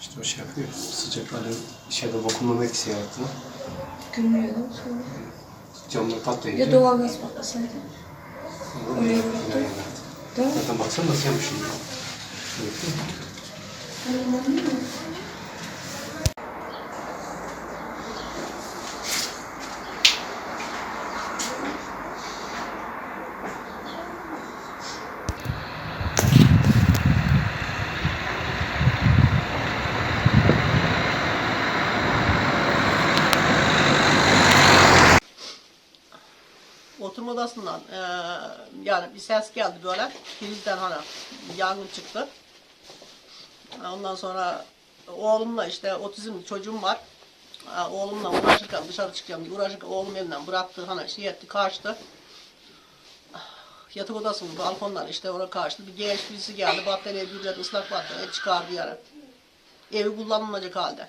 İşte o şey yapıyor. Sıcak alıyor. Şeyde vakumlama eksiği şey yaptı. Gümlüyordu sonra. Camlar patlayınca. Ya doğal gaz patlasaydı. Oraya yoktu. Değil mi? Zaten baksana nasıl yanmış şimdi. Şöyle. Anlamıyor musun? Oturma odasından eee, yani bir ses geldi böyle. Prizden hani yangın çıktı. Ondan sonra oğlumla işte otizmli çocuğum var. Ha, Oğlumla uğraşırken dışarı çıkacağım diye uğraşırken oğlum elinden bıraktı hani şey etti kaçtı. Yatak odasının balkondan işte ona kaçtı. Bir genç birisi geldi battaniye gürledi ıslak battaniye çıkardı yani. Evi kullanılmayacak halde.